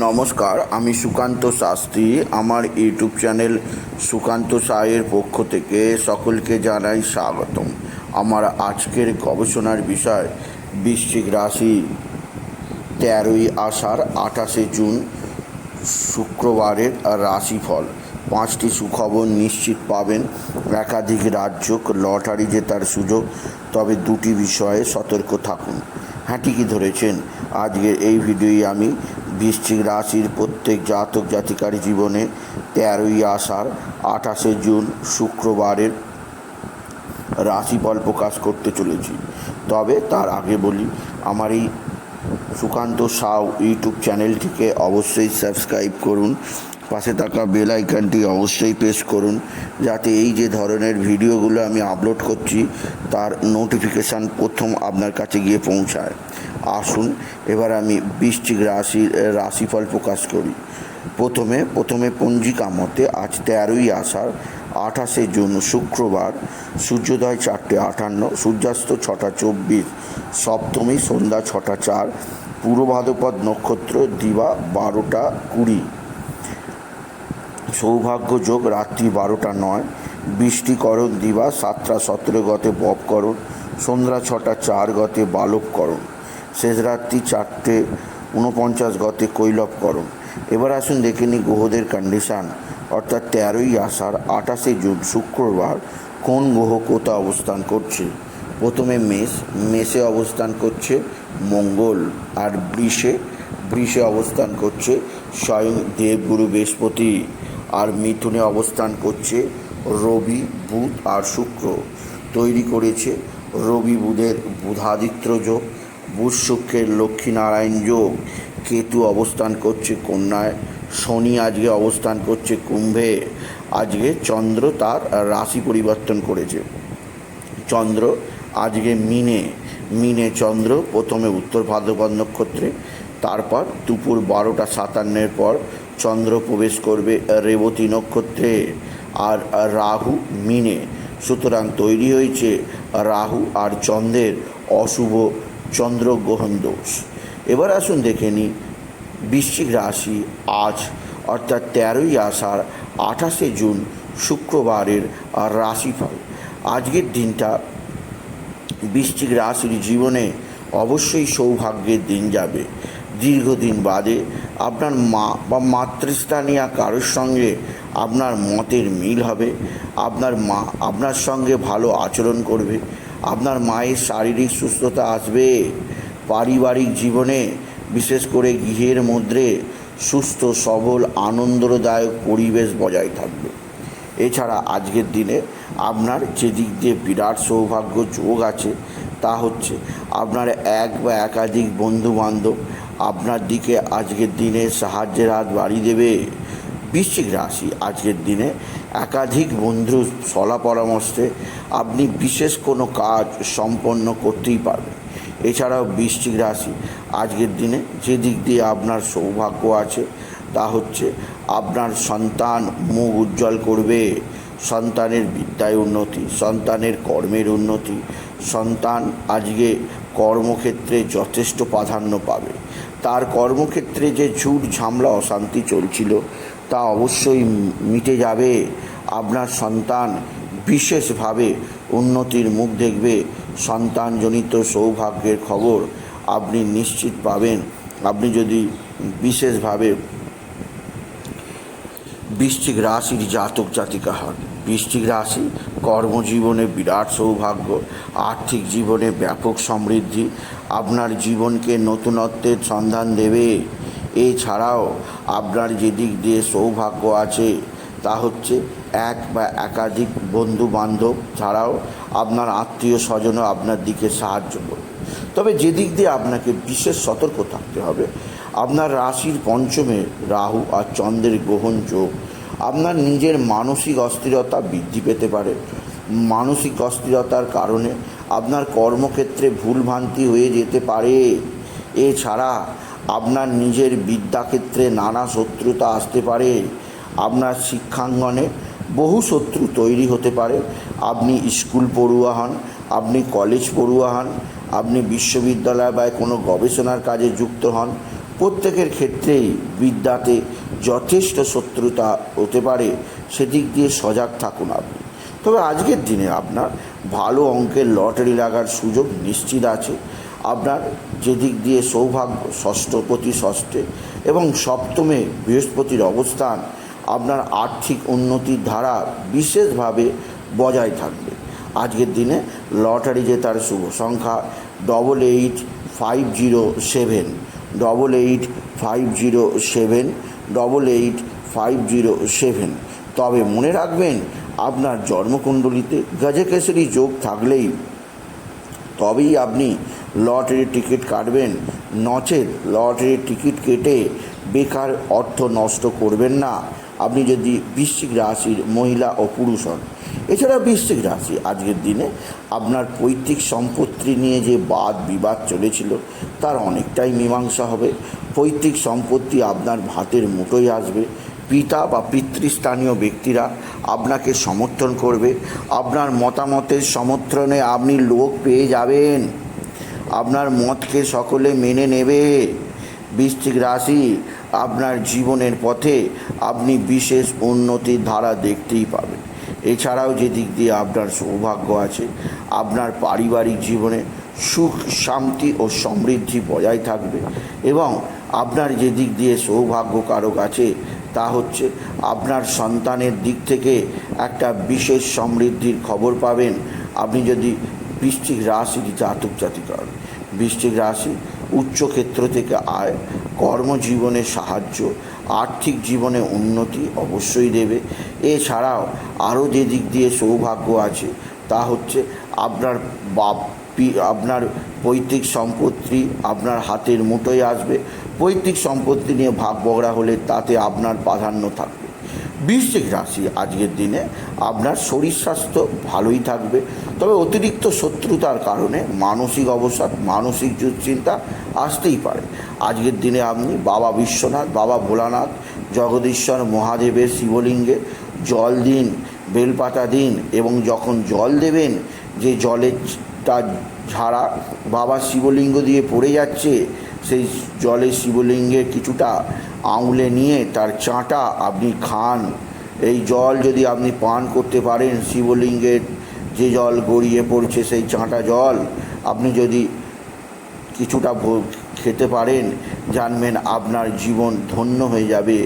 নমস্কার, আমি সুকান্ত শাস্ত্রী। আমার ইউটিউব চ্যানেল সুকান্ত সায়ের পক্ষ থেকে সকলকে জানাই স্বাগতম। আমার আজকের গবেষণার বিষয়, বৃশ্চিক রাশি তেরোই আষাঢ়, আঠাশে জুন, শুক্রবারের রাশিফল। পাঁচটি সুখবর নিশ্চিত পাবেন। একাধিক রাজ্য লটারি জেতার সুযোগ, তবে দুটি বিষয়ে সতর্ক থাকুন। হ্যাঁ ঠিকই ধরেছেন। আজকের এই ভিডিওই আমি বৃশ্চিক রাশির প্রত্যেক জাতক জাতিকার জীবনে তেরোই আষাঢ়, আঠাশে জুন শুক্রবারের রাশিফল প্রকাশ করতে চলেছি। তবে তার আগে বলি, আমার এই সুকান্ত সাউ ইউটিউব চ্যানেলটিকে অবশ্যই সাবস্ক্রাইব করুন। পাশে থাকা বেল আইকনটি অবশ্যই প্রেস করুন, যাতে এই যে ধরনের ভিডিওগুলো আমি আপলোড করছি, তার নোটিফিকেশান প্রথম আপনার কাছে গিয়ে পৌঁছায়। আসুন, এবার আমি বৃশ্চিক রাশির রাশিফল প্রকাশ করি। প্রথমে প্রথমে পঞ্জিকা মতে আজ তেরোই আষাঢ়, আঠাশে জুন শুক্রবার, সূর্যোদয় চারটে আটান্ন, সূর্যাস্ত ছটা চব্বিশ, সপ্তমী সন্ধ্যা ছটা চার পূর্ব নক্ষত্র দিবা বারোটা কুড়ি। সৌভাগ্য যোগ রাত্রি বারোটা নয়। বৃষ্টিকরণ দিবা, সাতটা সতেরো গতে বপকরণ সন্ধ্যা ছটা চার গতে বালবকরণ শেষ রাত্রি চারটে উনপঞ্চাশ গতে কৈলবকরণ এবার আসুন দেখে নিই গ্রহদের কন্ডিশান অর্থাৎ তেরোই আষাঢ়, আঠাশে জুন, শুক্রবার কোন গ্রহ কোথা অবস্থান করছে? প্রথমে মেষ, মেষে অবস্থান করছে মঙ্গল, আর বৃষে বৃষে অবস্থান করছে স্বয়ং দেবগুরু বৃহস্পতি। আর মিথুনে অবস্থান করছে রবি, বুধ আর শুক্র। তৈরি করেছে রবি বুধের বুধাদিত্য যোগ, বুধ শুক্রের লক্ষ্মীনারায়ণ যোগ। কেতু অবস্থান করছে কন্যায়, শনি আজকে অবস্থান করছে কুম্ভে। আজকে চন্দ্র তার রাশি পরিবর্তন করেছে। চন্দ্র আজকে মিনে মিনে চন্দ্র প্রথমে উত্তর ভাদ্রপদ নক্ষত্রে, তারপর দুপুর বারোটা সাতান্নের পর চন্দ্র প্রবেশ করবে রেবতী নক্ষত্রে আর রাহু মিনে। সুতরাং তৈরি হয়েছে রাহু আর চন্দ্রের অশুভ চন্দ্রগ্রহণ দোষ। এবার আসুন দেখে নিই বৃশ্চিক রাশি আজ, অর্থাৎ তেরোই আষাঢ়, আঠাশে জুন, শুক্রবারের রাশিফল। আজকের দিনটা বৃশ্চিক রাশির জীবনে অবশ্যই সৌভাগ্যের দিন যাবে। দীর্ঘদিন বাদে আপনার মা বা মাতৃস্থানীয় কারোর সঙ্গে আপনার মতের মিল হবে, আপনার মা আপনার সঙ্গে ভালো আচরণ করবে, আপনার মায়ের শারীরিক সুস্থতা আসবে, পারিবারিক জীবনে বিশেষ করে গৃহের মধ্যে সুস্থ, সবল, আনন্দদায়ক পরিবেশ বজায় থাকবে। এছাড়া আজকের দিনে আপনার যে দিক দিয়ে বিরাট সৌভাগ্য যোগ আছে তা হচ্ছে আপনার এক বা একাধিক বন্ধু বান্ধব আপনার দিকে আজকের দিনে সাহায্যের হাত বাড়িয়ে দেবে। বৃশ্চিক রাশি, আজকের দিনে একাধিক বন্ধুর সলা পরামর্শে আপনি বিশেষ কোনো কাজ সম্পন্ন করতেই পারবেন। এছাড়াও বৃশ্চিক রাশি, আজকের দিনে যে দিক দিয়ে আপনার সৌভাগ্য আছে, তা হচ্ছে আপনার সন্তান মুখ উজ্জ্বল করবে। সন্তানের বিদ্যায় উন্নতি, সন্তানের কর্মের উন্নতি, সন্তান আজকে কর্মক্ষেত্রে যথেষ্ট প্রাধান্য পাবে। তার কর্মক্ষেত্রে যে ঝুট ঝামলা, অশান্তি চলছিল, তা অবশ্যই মিটে যাবে। আপনার সন্তান বিশেষভাবে উন্নতির মুখ দেখবে। সন্তানজনিত সৌভাগ্যের খবর আপনি নিশ্চিত পাবেন। আপনি যদি বিশেষভাবে বৃশ্চিক রাশির জাতক জাতিকা হন বৃশ্চিক রাশি, কর্মজীবনে বিরাট সৌভাগ্য, আর্থিক জীবনে ব্যাপক সমৃদ্ধি, আপনার জীবনকে নতুনত্বের সন্ধান দেবে। এছাড়াও আপনার যে দিক দিয়ে সৌভাগ্য আছে, তা হচ্ছে এক বা একাধিক বন্ধু বান্ধব ছাড়াও আপনার আত্মীয় স্বজনও আপনার দিকে সাহায্য করবে। তবে যেদিক দিয়ে আপনাকে বিশেষ সতর্ক থাকতে হবে, আপনার রাশির পঞ্চমে রাহু আর চন্দ্রের গ্রহণ যোগ আপনার নিজের মানসিক অস্থিরতা বৃদ্ধি পেতে পারে। মানসিক অস্থিরতার কারণে আপনার কর্মক্ষেত্রে ভুলভ্রান্তি হয়ে যেতে পারে। এছাড়া আপনার নিজের বিদ্যাক্ষেত্রে নানা শত্রুতা আসতে পারে। আপনার শিক্ষাঙ্গনে বহু শত্রু তৈরি হতে পারে। আপনি স্কুল পড়ুয়া হন, আপনি কলেজ পড়ুয়া হন, আপনি বিশ্ববিদ্যালয় বা কোনো গবেষণার কাজে যুক্ত হন প্রত্যেকের ক্ষেত্রেই বিদ্যাতে যথেষ্ট শত্রুতা হতে পারে, সেদিক দিয়ে সজাগ থাকুন আপনি। তবে আজকের দিনে আপনার ভালো অঙ্কের লটারি লাগার সুযোগ নিশ্চিত আছে। আপনার যেদিক দিয়ে সৌভাগ্য ষষ্ঠপতি ষষ্ঠে এবং সপ্তমে বৃহস্পতির অবস্থান আপনার আর্থিক উন্নতির ধারা বিশেষভাবে বজায় থাকবে। আজকের দিনে লটারি জেতার শুভ সংখ্যা double eight five zero seven double eight five zero seven double eight five zero seven তবে মনে রাখবেন, আপনার জন্মকুণ্ডলিতে গজকেশরী যোগ থাকলেই তবেই আপনি লটারির টিকিট কাটবেন। নচেত লটারির টিকিট কেটে বেকার অর্থ নষ্ট করবেন না। আপনি যদি বৃশ্চিক রাশির মহিলা ও পুরুষ হন। এছাড়া বৃশ্চিক রাশি আজকের দিনে আপনার পৈতৃক সম্পত্তি নিয়ে যে বাদ বিবাদ চলেছিল তার অনেকটাই মীমাংসা হবে। পৈতৃক সম্পত্তি আপনার ভাতের মুঠোয় আসবে। পিতা বা পিতৃস্থানীয় ব্যক্তিরা আপনাকে সমর্থন করবে। আপনার মতামতের সমর্থনে আপনি লোক পেয়ে যাবেন। আপনার মতকে সকলে মেনে নেবে। বৃশ্চিক রাশি, আপনার জীবনের পথে আপনি বিশেষ উন্নতির ধারা দেখতেই পাবেন। এছাড়াও যে দিক দিয়ে আপনার সৌভাগ্য আছে, আপনার পারিবারিক জীবনে সুখ, শান্তি ও সমৃদ্ধি বজায় থাকবে এবং আপনার যে দিক দিয়ে সৌভাগ্য কারক আছে, তা হচ্ছে আপনার সন্তানের দিক থেকে একটা বিশেষ সমৃদ্ধির খবর পাবেন আপনি যদি বৃষ্টিক রাশির জাতক জাতিকা হন। বৃশ্চিক রাশি উচ্চ ক্ষেত্র থেকে আয়, কর্মজীবনে সাহায্য, আর্থিক জীবনে উন্নতি অবশ্যই দেবে। এছাড়াও আরও যে দিক দিয়ে সৌভাগ্য আছে, তা হচ্ছে আপনার বাপ আপনার পৈতৃক সম্পত্তি আপনার হাতের মুঠোয় আসবে। পৈতৃক সম্পত্তি নিয়ে ভাগ বগড়া হলে তাতে আপনার প্রাধান্য থাকবে। বৃশ্চিক রাশি আজকের দিনে। আপনার শরীর স্বাস্থ্য ভালোই থাকবে। তবে অতিরিক্ত শত্রুতার কারণে মানসিক অবসাদ, মানসিক দুশ্চিন্তা আসতেই পারে। আজকের দিনে আপনি বাবা বিশ্বনাথ, বাবা ভোলানাথ, জগদীশ্বর মহাদেবের শিবলিঙ্গে জল দিন, বেলপাতা দিন এবং যখন জল দেবেন, যে জলেরটা ঝাড়া বাবা শিবলিঙ্গ দিয়ে পড়ে যাচ্ছে সেই জলে শিবলিঙ্গের কিছুটা আঙুলে নিয়ে তার চাঁটা আপনি খান। এই জল যদি আপনি পান করতে পারেন, শিবলিঙ্গের যে জল গড়িয়ে পড়ছে সেই চাঁটা জল আপনি যদি কিছুটা খেতে পারেন, জানবেন আপনার জীবন ধন্য হয়ে যাবে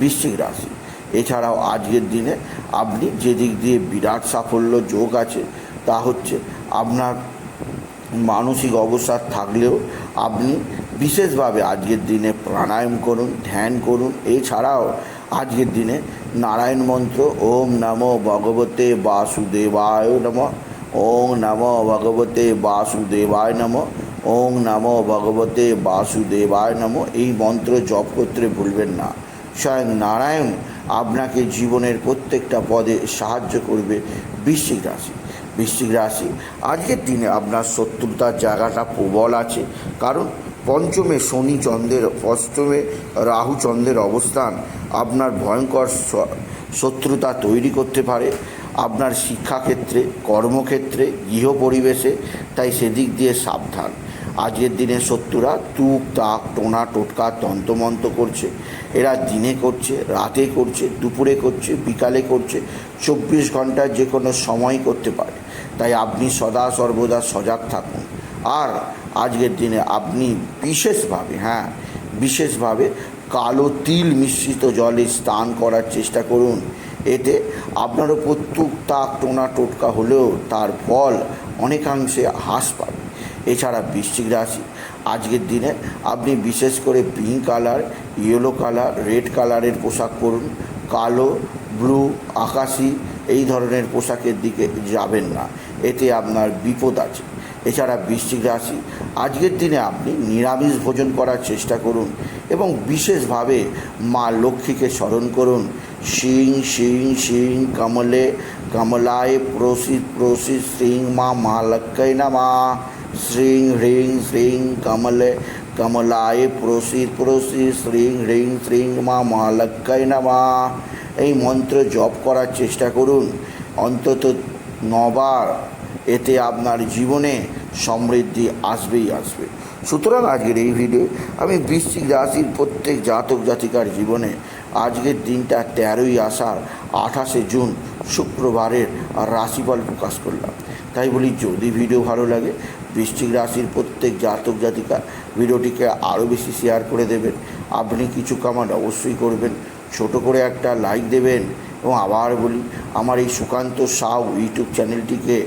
বৃশ্চিক রাশি। এছাড়াও আজকের দিনে আপনি যে দিক দিয়ে বিরাট সাফল্য যোগ আছে, তা হচ্ছে আপনার মানসিক অবসাদ থাকলেও আপনি বিশেষভাবে আজকের দিনে প্রাণায়াম করুন, ধ্যান করুন। এছাড়াও আজকের দিনে নারায়ণ মন্ত্র, ওম নমো ভগবতে বাসুদেবায় নম। ওম নমো ভগবতে বাসুদেবায় নম। ওম নমো ভগবতে বাসুদেবায় নম। এই মন্ত্র জপ করতে ভুলবেন না। স্বয়ং নারায়ণ আপনাকে জীবনের প্রত্যেকটা পদে সাহায্য করবে বৃশ্চিক রাশি। বৃশ্চিক রাশি, আজকের দিনে আপনার শত্রুতার জায়গাটা প্রবল আছে। কারণ পঞ্চমে শনি চন্দ্রের, অষ্টমে রাহু চন্দ্রের অবস্থান। আপনার ভয়ঙ্কর শত্রুতা তৈরি করতে পারে। আপনার শিক্ষাক্ষেত্রে, কর্মক্ষেত্রে গৃহ পরিবেশে তাই সেদিক দিয়ে সাবধান। আজকের দিনে শত্রুরা তুক, তাক, টোনা, টোটকা, তন্তমন্ত করছে। এরা দিনে করছে, রাতে করছে, দুপুরে করছে, বিকালে করছে, চব্বিশ ঘণ্টার যে কোনো সময় করতে পারে। তাই আপনি সদা সর্বদা সজাগ থাকুন। আর আজকের দিনে আপনি বিশেষভাবে হ্যাঁ বিশেষভাবে কালো তিল মিশ্রিত জলে স্নান করার চেষ্টা করুন। এতে আপনার ওপর তুক, টোনা টোটকা হলেও তার ফল অনেকাংশে হ্রাস পাবে। এছাড়া বৃশ্চিক রাশি, আজকের দিনে আপনি বিশেষ করে pink colour, yellow colour, red কালারের পোশাক পরুন। কালো, ব্লু, আকাশি, এই ধরনের পোশাকের দিকে যাবেন না। এতে আপনার বিপদ আছে। এছাড়া বৃশ্চিক রাশি আজকের দিনে আপনি নিরামিষ ভোজন করার চেষ্টা করুন এবং বিশেষভাবে মা লক্ষ্মীকে স্মরণ করুন। শিং শিং শিং, কমলে, কমলায় প্রসিদ প্রসিদ শ্রীং মা মা লক্ষ্মী নমা। শ্রীং হ্রিং শ্রীং কমলে, কমলায় প্রসিদ প্রসিদ শ্রীং হ্রিং শ্রীং মা মা লক্ষ্মী নমা। এই মন্ত্র জপ করার চেষ্টা করুন। অন্তত নবার এতে আপনার জীবনে সমৃদ্ধি আসবেই আসবে। সুতরাং আজকের এই ভিডিও আমি বৃশ্চিক রাশির প্রত্যেক জাতক জাতিকার জীবনে আজকের দিনটা তেরোই আষাঢ়, আঠাশে জুন, শুক্রবারের রাশিফল প্রকাশ করলাম। তাই বলি, যদি ভিডিও ভালো লাগে, বৃশ্চিক রাশির প্রত্যেক জাতক জাতিকা ভিডিওটিকে আরও বেশি শেয়ার করে দেবেন। আপনি কিছু কামান্ড অবশ্যই করবেন। ছোট করে একটা লাইক দেবেন। এবং আবার বলি, আমার এই সুকান্ত সাউ ইউটিউব চ্যানেলটিকে